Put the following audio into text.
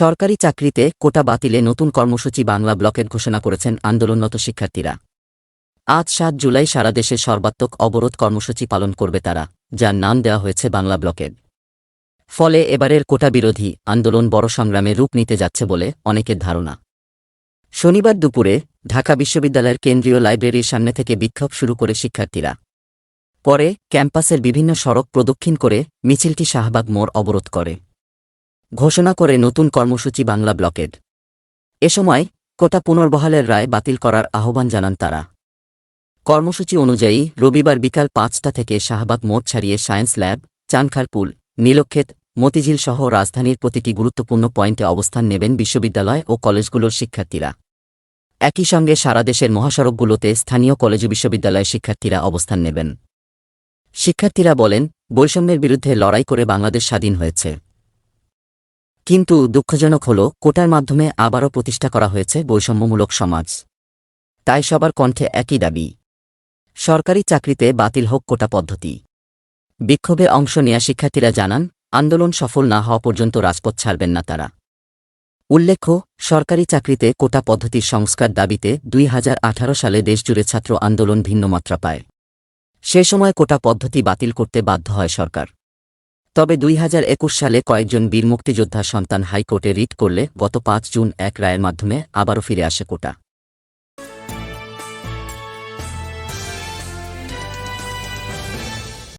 সরকারি চাকরিতে কোটা বাতিলে নতুন কর্মসূচি বাংলা ব্লকের ঘোষণা করেছেন আন্দোলনরত শিক্ষার্থীরা। আজ সাত জুলাই সারা দেশে সর্বাত্মক অবরোধ কর্মসূচি পালন করবে তারা, যার নাম দেওয়া হয়েছে বাংলা ব্লকের। ফলে এবারের কোটা বিরোধী আন্দোলন বড় সংগ্রামে রূপ নিতে যাচ্ছে বলে অনেকের ধারণা। শনিবার দুপুরে ঢাকা বিশ্ববিদ্যালয়ের কেন্দ্রীয় লাইব্রেরির সামনে থেকে বিক্ষোভ শুরু করে শিক্ষার্থীরা। পরে ক্যাম্পাসের বিভিন্ন সড়ক প্রদক্ষিণ করে মিছিলটি শাহবাগ মোড় অবরোধ করে। ঘোষণা করে নতুন কর্মসূচি বাংলা ব্লকেড এ সময় কোটা পুনর্বহালের রায় বাতিল করার আহ্বান জানান তারা। কর্মসূচি অনুযায়ী রবিবার বিকাল পাঁচটা থেকে শাহবাগ মোড় ছাড়িয়ে সায়েন্স ল্যাব, চানখারপুল, নীলক্ষেত, মতিঝিল সহ রাজধানীর প্রতিটি গুরুত্বপূর্ণ পয়েন্টে অবস্থান নেবেন বিশ্ববিদ্যালয় ও কলেজগুলোর শিক্ষার্থীরা। একই সঙ্গে সারা দেশের মহাসড়কগুলোতে স্থানীয় কলেজ বিশ্ববিদ্যালয়ের শিক্ষার্থীরা অবস্থান নেবেন। শিক্ষার্থীরা বলেন, বৈষম্যের বিরুদ্ধে লড়াই করে বাংলাদেশ স্বাধীন হয়েছে। কিন্তু দুঃখজনক হল, কোটার মাধ্যমে আবারও প্রতিষ্ঠা করা হয়েছে বৈষম্যমূলক সমাজ। তাই সবার কণ্ঠে একই দাবি। সরকারি চাকরিতে বাতিল হোক কোটা পদ্ধতি। বিক্ষোভে অংশ নেয়া শিক্ষার্থীরা জানান, আন্দোলন সফল না হওয়া পর্যন্ত রাজপথ ছাড়বেন না তারা। উল্লেখ্য, সরকারি চাকরিতে কোটা পদ্ধতির সংস্কার দাবিতে দুই হাজার আঠারো সালে দেশজুড়ে ছাত্র আন্দোলন ভিন্ন মাত্রা পায়। সে সময় কোটা পদ্ধতি বাতিল করতে বাধ্য হয় সরকার। তবে দুই হাজার একুশ সালে কয়েকজন বীর মুক্তিযোদ্ধা সন্তান হাইকোর্টে রিট করলে গত পাঁচ জুন এক রায়ের মাধ্যমে আবারও ফিরে আসে কোটা।